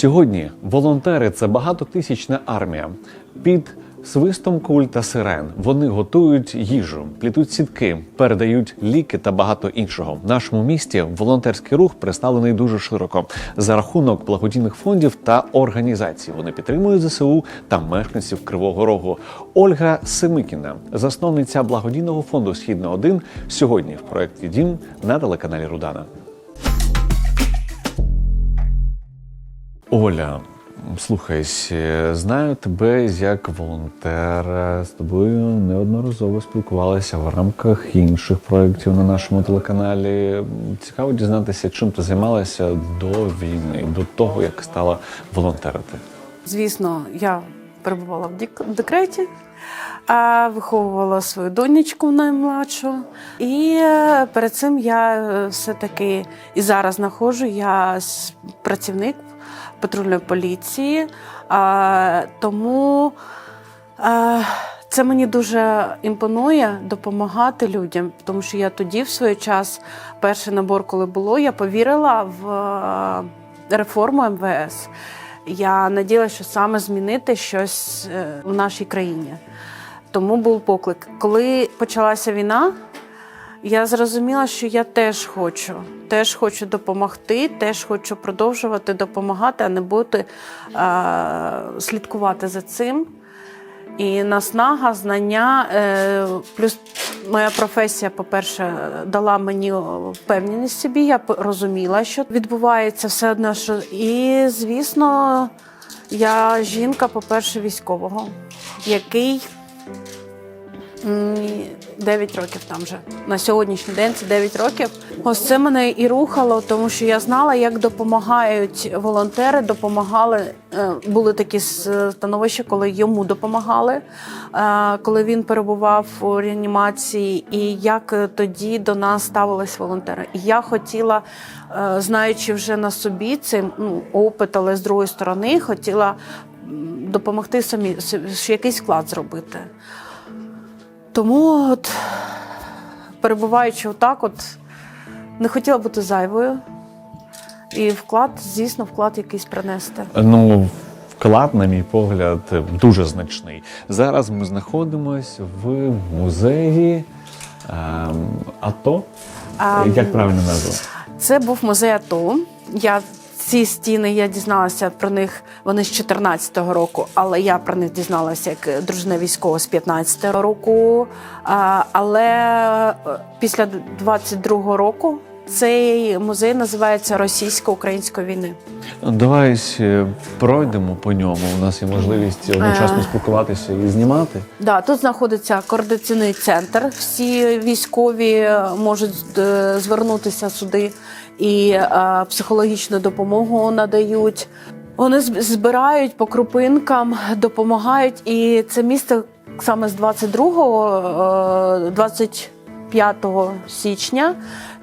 Сьогодні волонтери це багатотисячна армія. Під свистом куль та сирен вони готують їжу, плітуть сітки, передають ліки та багато іншого. В нашому місті волонтерський рух представлений дуже широко за рахунок благодійних фондів та організацій. Вони підтримують ЗСУ та мешканців Кривого Рогу. Ольга Семикіна, засновниця благодійного фонду Східна 1 сьогодні в проєкті Дім на телеканалі Рудана. Оля, слухай, знаю тебе як волонтера. З тобою неодноразово спілкувалася в рамках інших проєктів на нашому телеканалі. Цікаво дізнатися, чим ти займалася до війни, до того, як стала волонтерити. Звісно, я перебувала в дек- декреті, виховувала свою донечку наймладшу. І е, перед цим я е, все-таки і зараз знаходжу, я працівник патрульної поліції, тому е, це мені дуже імпонує допомагати людям, тому що я тоді, в свій час, перший набор, коли було, я повірила в реформу МВС. Я надіялася, що саме змінити щось е, в нашій країні. Тому був поклик. Коли почалася війна, я зрозуміла, що я теж хочу, теж хочу допомогти, теж хочу продовжувати допомагати, а не бути е, слідкувати за цим. І наснага, знання, е, плюс моя професія, по-перше, дала мені впевненість в собі. Я розуміла, що відбувається все одно. Що... І, звісно, я жінка, по-перше, військового, який 9 років там вже. На сьогоднішній день це 9 років. Ось це мене і рухало, тому що я знала, як допомагають волонтери, допомагали. е, Були такі становища, коли йому допомагали, е, коли він перебував у реанімації, і як е, тоді до нас ставились волонтери. І я хотіла, знаючи вже на собі цей ну, опит, але з другої сторони, хотіла допомогти самі, якийсь вклад зробити. Тому, от, перебуваючи отак, от, не хотіла бути зайвою. І вклад, звісно, вклад якийсь принести. Ну, вклад, на мій погляд, дуже значний. Зараз ми знаходимося в музеї ем, АТО. А, Як правильно назва? Це був музей АТО. Я ці стіни я дізналася про них. Вони з 14-го року, але я про них дізналася як дружина військова з 15-го року. Але е, після 22-го року цей музей називається Російсько-української війни. Давай е, пройдемо по ньому. У нас є можливість одночасно спілкуватися і знімати. Да, тут знаходиться координаційний центр. Всі військові е, можуть е, звернутися сюди і психологічну допомогу надають. Вони збирають по крупинкам, допомагають. І це місце саме з 22 е, 25 січня.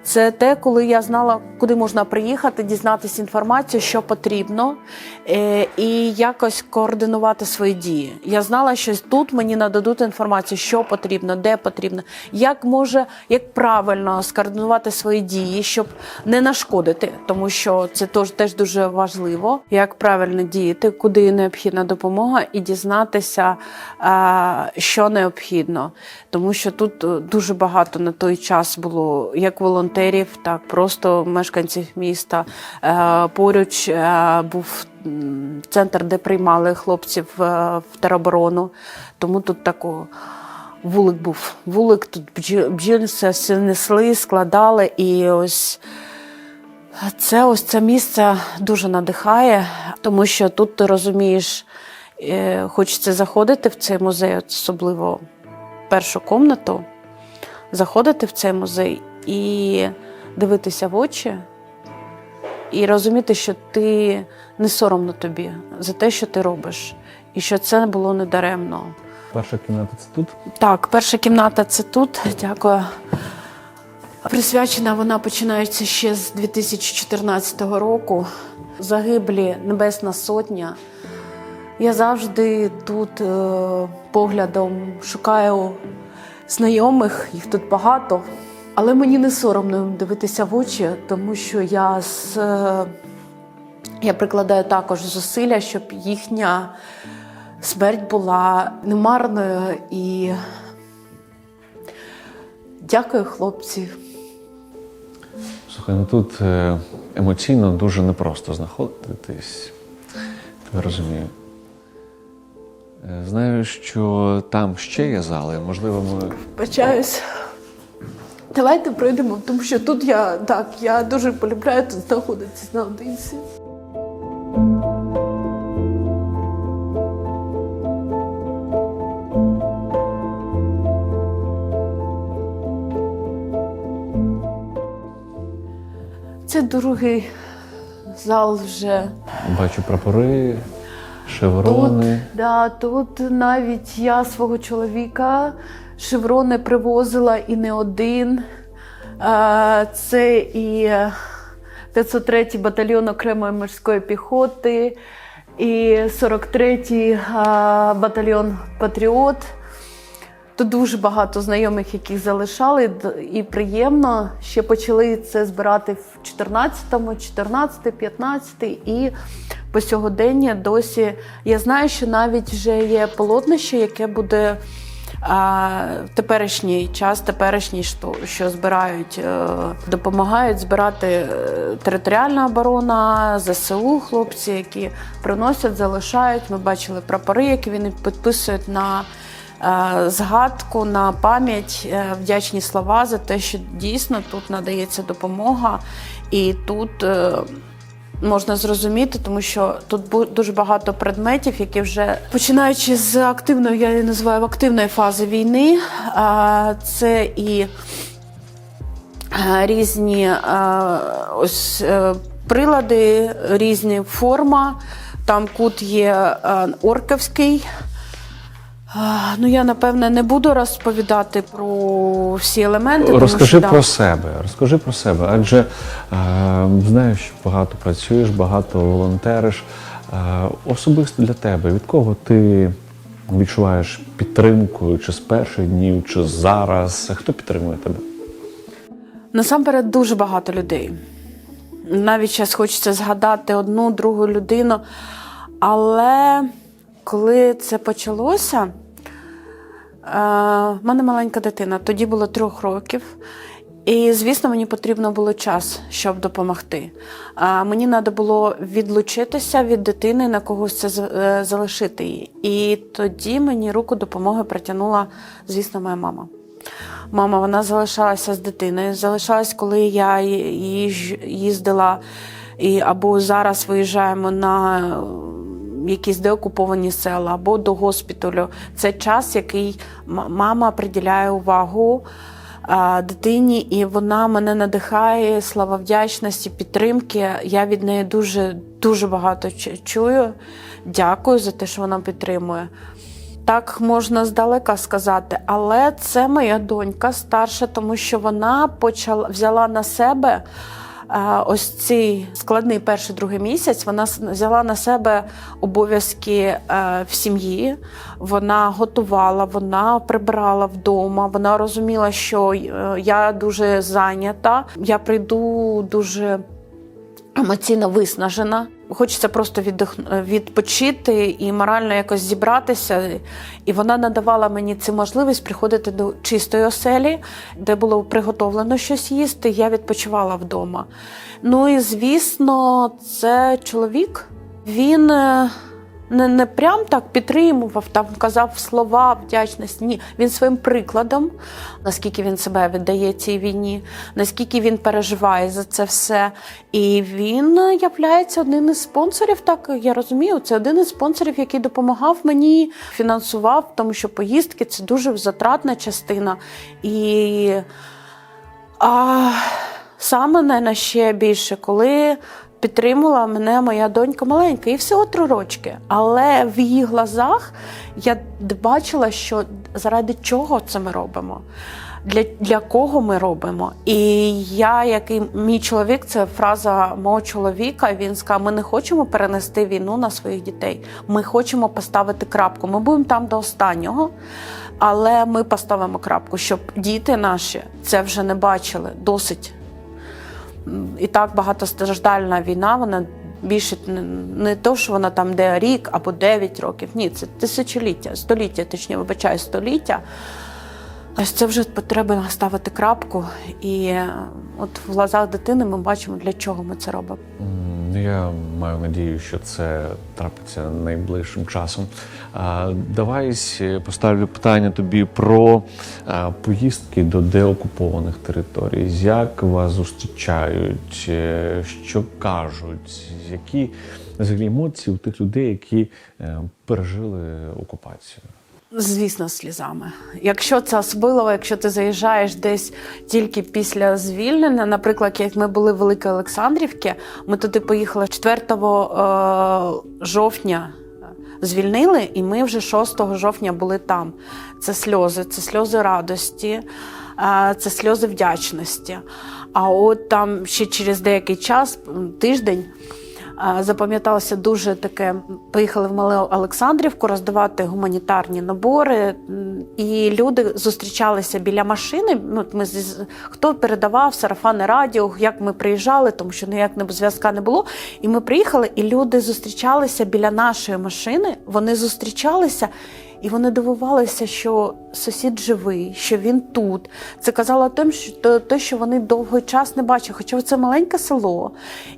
Це те, коли я знала, куди можна приїхати, дізнатися інформацію, що потрібно, е, і якось координувати свої дії. Я знала, що тут мені нададуть інформацію, що потрібно, де потрібно, як може, як правильно скоординувати свої дії, щоб не нашкодити, тому що це теж, дуже важливо, як правильно діяти, куди необхідна допомога, і дізнатися, що необхідно. Тому що тут е, дуже багато на той час було як волонтерів, так просто мешканців міста. Е, Поруч е, був центр, де приймали хлопців е, в тероборону. Тому тут тако. Вулик був. Вулик тут бджі- все, несли, складали. І ось це ось це місце дуже надихає, тому що тут ти розумієш, хочеться заходити в цей музей, особливо першу комнату, заходити в цей музей і дивитися в очі, і розуміти, що ти не соромно тобі за те, що ти робиш, і що це було недаремно. Перша кімната це тут. Так, перша кімната це тут. Дякую. Присвячена вона починається ще з 2014 року. Загиблі Небесна Сотня. Я завжди тут е, поглядом шукаю знайомих, їх тут багато. Але мені не соромно дивитися в очі, тому що я з Я прикладаю також зусилля, щоб їхня смерть була немарною і дякую, хлопці. Слухай, ну тут е, емоційно дуже непросто знаходитись. Я розумію. Е, Знаю, що там ще є зали, можливо, ми. Бачаюсь. Давайте пройдемо, тому що тут я так, я дуже полюбляю тут знаходитися наодинці. Це другий зал вже. Бачу прапори, шеврони. Тут, да, тут навіть я свого чоловіка шеврони привозила і не один. Це і 503-й батальйон окремої морської піхоти, і 43-й батальйон Патріот. Тут дуже багато знайомих, яких залишали, і приємно. Ще почали це збирати в 14-му, 14 15 і по сьогодення досі. Я знаю, що навіть вже є полотнище, яке буде а, в теперішній час, теперішній, що, що збирають, е, допомагають збирати е, територіальна оборона, ЗСУ, хлопці, які приносять, залишають. Ми бачили прапори, які вони підписують на е, згадку, на пам'ять, вдячні слова за те, що дійсно тут надається допомога, і тут. Можна зрозуміти, тому що тут дуже багато предметів, які вже починаючи з активної, я її називаю активної фази війни. Це і е, різні е, ось е, прилади, різні форма. Там кут є орківський. Ну, я напевне не буду розповідати про всі елементи. тому Розкажи що, да. про себе. Розкажи про себе. Адже е, знаю, що багато працюєш, багато волонтериш. Е, особисто для тебе, від кого ти відчуваєш підтримку, чи з перших днів, чи зараз? Хто підтримує тебе? Насамперед дуже багато людей. Навіть зараз хочеться згадати одну, другу людину. Але коли це почалося, е, в мене маленька дитина, тоді було трьох років. І, звісно, мені потрібно було час, щоб допомогти. А мені треба було відлучитися від дитини, на когось це е, залишити її. І тоді мені руку допомоги протягнула, звісно, моя мама. Мама вона залишалася з дитиною. Залишалась, коли я їздила і або зараз виїжджаємо на якісь деокуповані села, або до госпіталю. Це час, який мама приділяє увагу дитині, і вона мене надихає, слава вдячності, підтримки. Я від неї дуже дуже багато чую. Дякую за те, що вона підтримує. Так можна здалека сказати, але це моя донька старша, тому що вона почала взяла на себе ось цей складний перший другий місяць. Вона взяла на себе обов'язки е, в сім'ї. Вона готувала, вона прибирала вдома. Вона розуміла, що е, я дуже зайнята. Я прийду дуже емоційно виснажена. Хочеться просто віддих... відпочити і морально якось зібратися. І вона надавала мені цю можливість приходити до чистої оселі, де було приготовлено щось їсти. Я відпочивала вдома. Ну і звісно, це чоловік. Він е, не, не прям так підтримував, там казав слова вдячності. Ні, він своїм прикладом, наскільки він себе віддає цій війні, наскільки він переживає за це все. І він являється одним із спонсорів. Так я розумію, це один із спонсорів, який допомагав мені, фінансував, тому що поїздки це дуже затратна частина. І а, саме мене ще більше, коли підтримала мене моя донька маленька, їй всього три рочки. Але в її глазах я бачила, що заради чого це ми робимо. Для, для кого ми робимо? І я, як і мій чоловік, це фраза мого чоловіка. Він сказав: ми не хочемо перенести війну на своїх дітей. Ми хочемо поставити крапку. Ми будемо там до останнього, але ми поставимо крапку, щоб діти наші це вже не бачили. Досить. І так багатостраждальна війна, вона більше не- не то, що вона там де рік або 9 років. Ні, це тисячоліття, століття, точніше, вибачаю, століття. Ось це вже потреба ставити крапку. І е, от в глазах дитини ми бачимо, для чого ми це робимо. М, Я маю надію, що це трапиться найближчим часом. Давай поставлю питання тобі про поїздки до деокупованих територій. Як вас зустрічають, е, що кажуть, які взагалі емоції у тих людей, які е, пережили окупацію? Звісно, слізами. Якщо це особливо, якщо ти заїжджаєш десь тільки після звільнення, наприклад, як ми були в Великій Олександрівці, ми туди поїхали 4 е, жовтня. Звільнили, і ми вже 6 жовтня були там. Це сльози, це сльози радості, е, це сльози вдячності. А от там ще через деякий час, тиждень, Запам'яталося дуже таке. Поїхали в Мале Олександрівку роздавати гуманітарні набори, і люди зустрічалися біля машини. Ну, ми з- хто передавав сарафани радіо, як ми приїжджали, тому що ніяк не зв'язка не було. І ми приїхали, і люди зустрічалися біля нашої машини. Вони зустрічалися. І вони дивувалися, що сусід живий, що він тут. Це казало тим, що те- що вони довгий час не бачили. Хоча це маленьке село,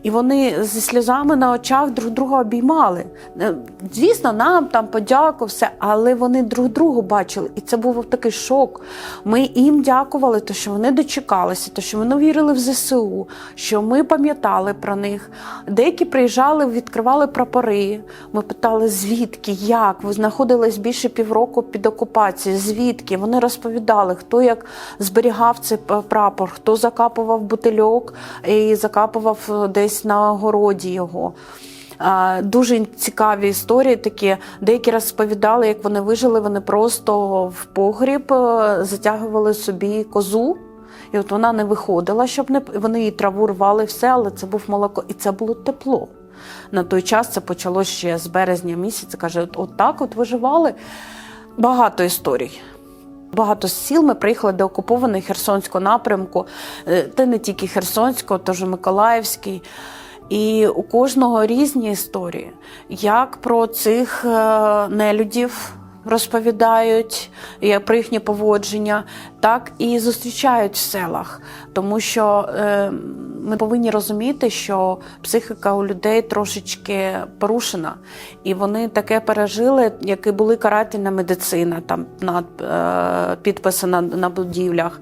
і вони зі сльозами на очах друг друга обіймали. Е, Звісно, нам там подяку, все, але вони друг другу бачили. І це був такий шок. Ми їм дякували, то що вони дочекалися, то що вони вірили в ЗСУ, що ми пам'ятали про них. Деякі приїжджали, відкривали прапори. Ми питали, звідки, як? Ви знаходились більше півроку під окупацією. Звідки? Вони розповідали, хто як зберігав цей прапор, хто закапував бутильок і закапував е, десь на городі його. Дуже цікаві історії такі. Деякі розповідали, як вони вижили, вони просто в погріб е, затягували собі козу. І от вона не виходила, щоб не вони її траву рвали, все, але це був молоко, і це було тепло. На той час це почалося ще з березня місяця. Каже, от, так от виживали. Багато історій. Багато сіл ми приїхали до окупованої Херсонського напрямку, е, та не тільки Херсонського, теж Миколаївський. І у кожного різні історії, як про цих е, нелюдів розповідають, про їхнє поводження, так і зустрічають в селах. Тому що е, ми повинні розуміти, що психіка у людей трошечки порушена, і вони таке пережили, як і були карательна медицина, там над е, підписи на, на будівлях.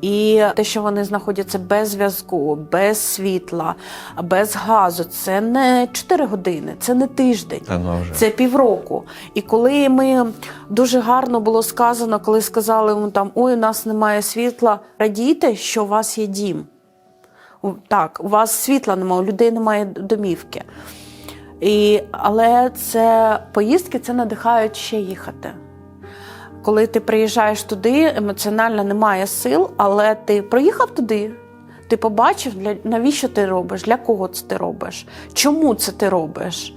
І те, що вони знаходяться без зв'язку, без світла, без газу, це не 4 години, це не тиждень. Ну. Це півроку. І коли ми дуже гарно було сказано, коли сказали йому там ой, у нас немає світла, радійте, що у вас є дім. Так, у вас світла немає, у людей немає домівки. І, але це поїздки це надихають ще їхати. Коли ти приїжджаєш туди, емоціонально немає сил, але ти проїхав туди, ти побачив, для, навіщо ти робиш, для кого це ти робиш, чому це ти робиш.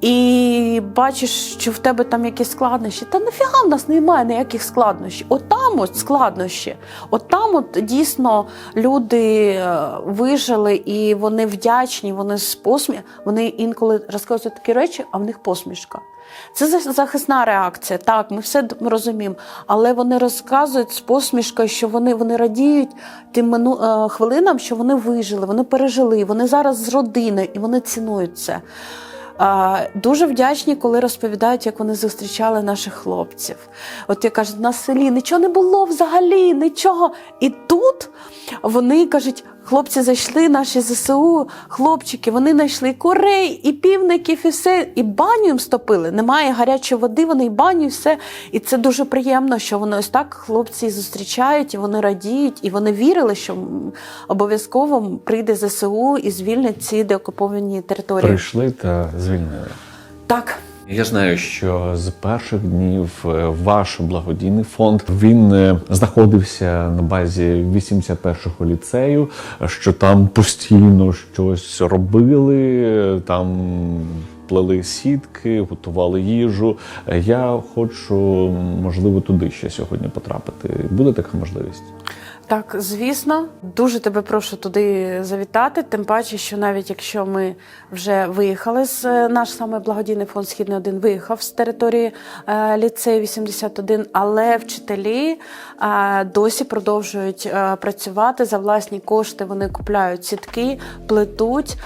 І бачиш, що в тебе там якісь складнощі. Та нафіга в нас немає ніяких складнощів. От там от складнощі. От там от дійсно люди е, вижили і вони вдячні, вони з посміх, вони інколи розказують такі речі, а в них посмішка. Це захисна реакція. Так, ми все розуміємо. Але вони розказують з посмішкою, що вони, вони радіють тим мину, е, хвилинам, що вони вижили, вони пережили, вони зараз з родиною і вони цінують це. Дуже вдячні, коли розповідають, як вони зустрічали наших хлопців. От я кажу, на селі нічого не було взагалі, нічого. І тут вони кажуть, хлопці зайшли, наші ЗСУ, хлопчики, вони знайшли курей, і півників, і все, і баню їм стопили. Немає гарячої води, вони і баню, і все. І це дуже приємно, що вони ось так хлопці зустрічають, і вони радіють, і вони вірили, що обов'язково прийде ЗСУ і звільнить ці деокуповані території. Прийшли та звільнили. Я знаю, що з перших днів е, ваш благодійний фонд він е, знаходився на базі 81-го ліцею, що там постійно щось робили, там плели сітки, готували їжу. Я хочу, можливо, туди ще сьогодні потрапити. Буде така можливість? Так, звісно, дуже тебе прошу туди завітати. Тим паче, що навіть якщо ми вже виїхали з е, наш саме благодійний фонд Східний 1 виїхав з території е, ліцею 81, але вчителі досі продовжують е, працювати за власні кошти. Вони купляють сітки, плетуть.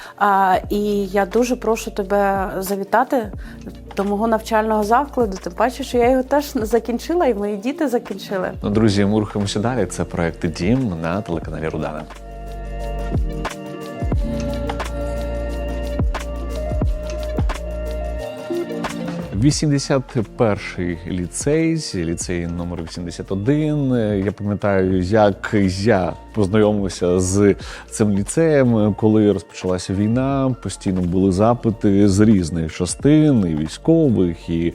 І я дуже прошу тебе завітати до мого навчального закладу. Тим паче, що я його теж закінчила, і мої діти закінчили. Ну, друзі, ми рухаємося далі. Це проект Дім на телеканалі Рудана. «81-й ліцей, ліцей номер 81. Я пам'ятаю, як я познайомився з цим ліцеєм, коли розпочалася війна. Постійно були запити з різних частин, і військових, і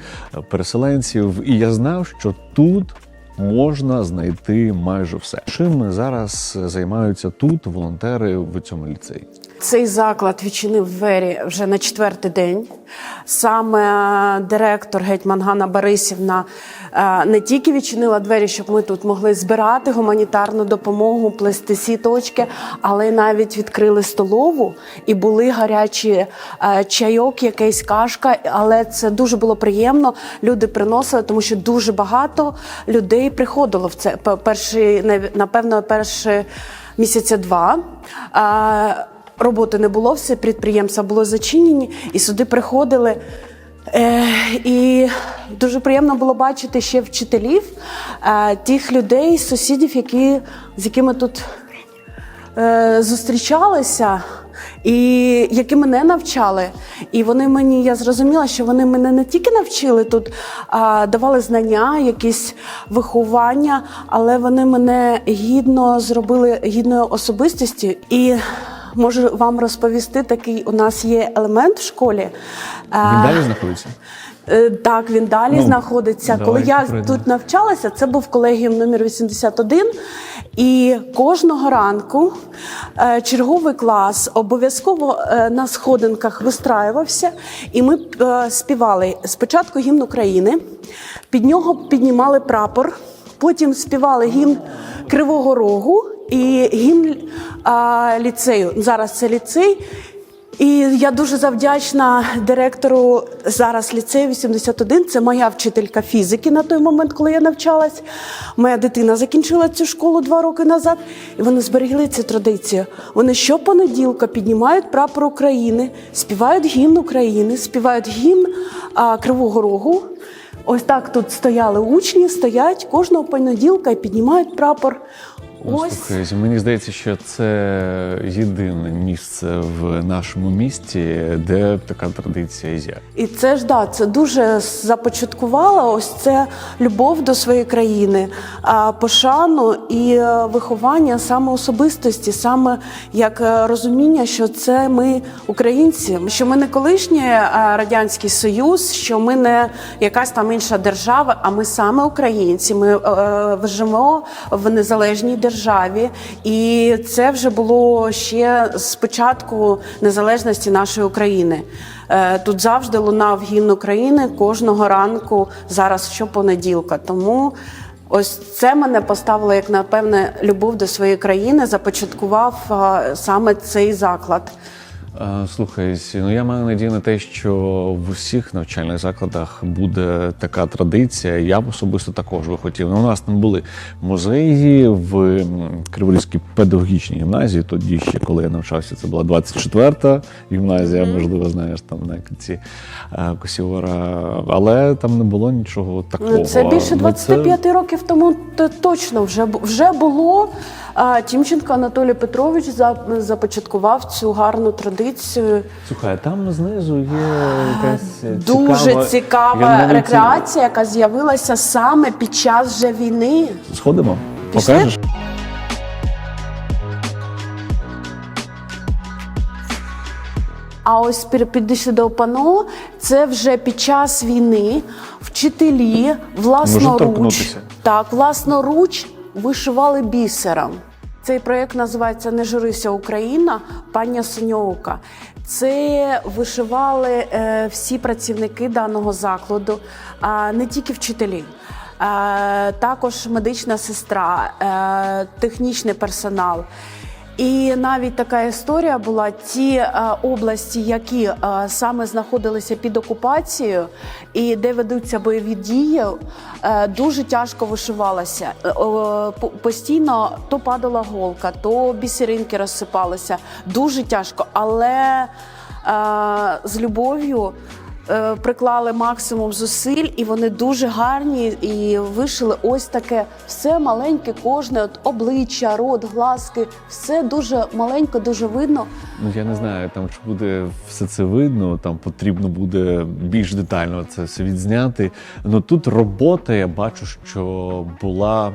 переселенців. І я знав, що тут можна знайти майже все. Чим зараз займаються тут волонтери в цьому ліцеї? Цей заклад відчинив двері вже на четвертий день. Саме директор гетьман Ганна Борисівна е, не тільки відчинила двері, щоб ми тут могли збирати гуманітарну допомогу, плести сіточки, але навіть відкрили столову і були гарячі е, чайок, якийсь кашка. Але це дуже було приємно. Люди приносили, тому що дуже багато людей приходило в це. П- Перший, нав- напевно, перші місяця два. Роботи не було, все підприємства було зачинені, і сюди приходили. Е, і дуже приємно було бачити ще вчителів, е, тих людей, сусідів, які, з якими тут е, зустрічалися, і які мене навчали. І вони мені, я зрозуміла, що вони мене не тільки навчили тут, а давали знання, якісь виховання, але вони мене гідно зробили гідною особистістю. І можу вам розповісти, такий у нас є елемент в школі. Він Е, далі знаходиться? Е, Так, він далі Ну, знаходиться. Коли я пройдемо. тут навчалася, це був колегіум номер 81. І кожного ранку е, черговий клас обов'язково на сходинках вистраювався, і ми співали спочатку гімн України, під нього піднімали прапор, потім співали гімн Кривого Рогу і гімн е, ліцею. Зараз це ліцей. І я дуже завдячна директору зараз ліцею 81. Це моя вчителька фізики на той момент, коли я навчалась. Моя дитина закінчила цю школу два роки назад, і вони зберегли цю традицію. Вони щопонеділка піднімають прапор України, співають гімн України, співають гімн а, Кривого Рогу. Ось так тут стояли учні, стоять кожного понеділка і піднімають прапор. Ось. Мені здається, що це єдине місце в нашому місті, де така традиція є. І це ж да, це дуже започаткувало ось це любов до своєї країни, пошану і е, виховання саме особистості, саме як е, розуміння, що це ми українці, що ми не колишній е, радянський союз, що ми не якась там інша держава, а ми саме українці. Ми живемо в незалежній державі, і це вже було ще з початку незалежності нашої України. Е, Тут завжди лунав гімн України кожного ранку, зараз щопонеділка. Тому ось це мене поставило як напевне любов до своєї країни, започаткував е, саме цей заклад. Слухай, ну я маю надію на те, що в усіх навчальних закладах буде така традиція. Я б особисто також би хотів. Ну, у нас там були музеї в Криворізькій педагогічній гімназії. Тоді ще коли я навчався, це була 24-та гімназія, можливо, знаєш, там на кінці е, Косівора. Але там не було нічого такого. Ну, Це більше Ну, 25 років тому то точно вже вже було. А, Тімченко Анатолій Петрович започаткував цю гарну традицію. Слухай, там знизу є якась Дуже цікава, цікава навіть- рекреація, яка з'явилася саме під час вже війни. Сходимо? Пішли? Покажеш? А ось підійшли до пано, це вже під час війни вчителі власноруч, так, власноруч вишивали бісером. Цей проєкт називається Не журися Україна пані Синьоука. Це вишивали е, всі працівники даного закладу, а не тільки вчителі. також медична сестра, е, технічний персонал. І навіть така історія була: ті е, області, які е, саме знаходилися під окупацією і де ведуться бойові дії, е, дуже тяжко вишивалася. Постійно то падала голка, то бісеринки розсипалися. Дуже тяжко, але з любов'ю. Е, Приклали максимум зусиль, і вони дуже гарні і вишили ось таке все маленьке, кожне от обличчя, рот, глазки, все дуже маленько, дуже видно. Ну я не знаю, там чи буде все це видно, там потрібно буде більш детально це все відзняти. Ну тут робота, я бачу, що була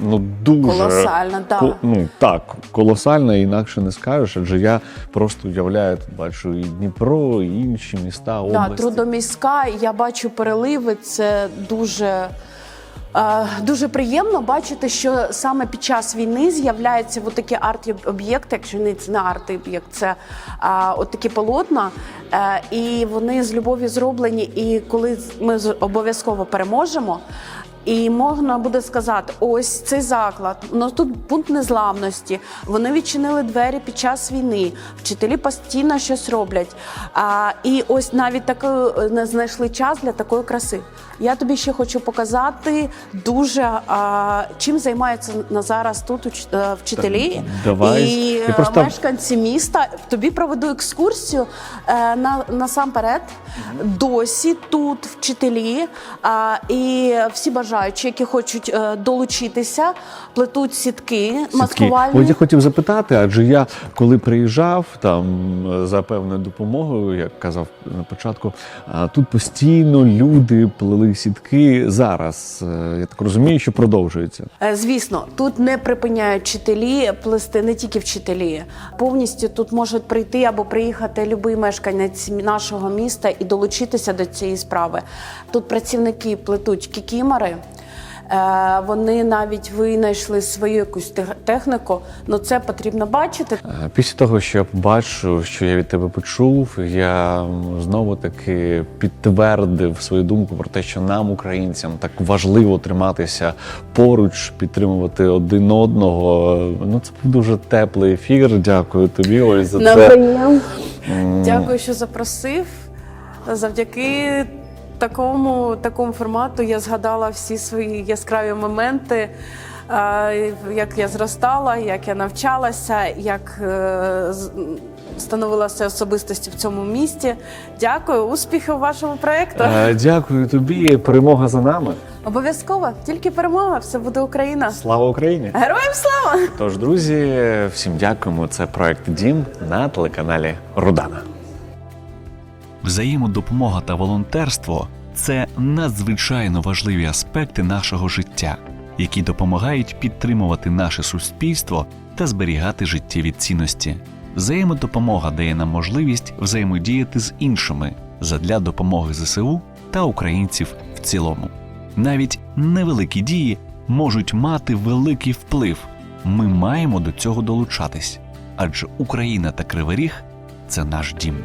ну дуже Колосальна, так. Ко- ну так, колосальна, інакше не скажеш, адже я просто уявляю, бачу і Дніпро, і інші міста, Да, області. трудоміська, я бачу переливи. Це дуже. е, Дуже приємно бачити, що саме під час війни з'являються такі арт-об'єкти, якщо не це не арт-об'єкт, це а, от такі полотна, е, і вони з любов'ю зроблені. І коли ми обов'язково переможемо. І можна буде сказати, ось цей заклад, ну тут пункт незламності. Вони відчинили двері під час війни. Вчителі постійно щось роблять. А, і ось навіть такою не знайшли час для такої краси. Я тобі ще хочу показати дуже а, чим займаються на зараз тут е, вчителі давай. і е, просто- мешканці міста. Тобі проведу екскурсію е, на насамперед. Досі тут вчителі а, і всі бажаючі, які хочуть е, долучитися, плетуть сітки, Сітки. маскувальні. От я хотів запитати, адже я коли приїжджав там е, за певною допомогою, як казав на початку, а, тут постійно люди плели сітки. Зараз е, я так розумію, що продовжується. Звісно, тут не припиняють вчителі плести, не тільки вчителі. Повністю тут можуть прийти або приїхати будь-який мешканець нашого міста і долучитися до цієї справи. Тут працівники плетуть кікімори. е, Вони навіть винайшли свою якусь техніку, але це потрібно бачити. Е, Після того, що я побачив, що я від тебе почув, я знову таки підтвердив свою думку про те, що нам, українцям, так важливо триматися поруч, підтримувати один одного. Ну це був дуже теплий ефір. Дякую тобі. Ось за це. Дякую, що запросив. Завдяки такому, такому формату я згадала всі свої яскраві моменти, е, як я зростала, як я навчалася, як е, становилася особистості в цьому місті. Дякую, успіхів вашому проєкту. е, Дякую тобі. Перемога за нами. Обов'язково, тільки перемога, все буде Україна. Слава Україні! Героям слава! Тож, друзі, всім дякуємо. Це проект Дім на телеканалі Рудана. Взаємодопомога та волонтерство це надзвичайно важливі аспекти нашого життя, які допомагають підтримувати наше суспільство та зберігати життєві цінності. Взаємодопомога дає нам можливість взаємодіяти з іншими задля допомоги ЗСУ та українців в цілому. Навіть невеликі дії можуть мати великий вплив. Ми маємо до цього долучатись, адже Україна та Кривий Ріг – це наш дім.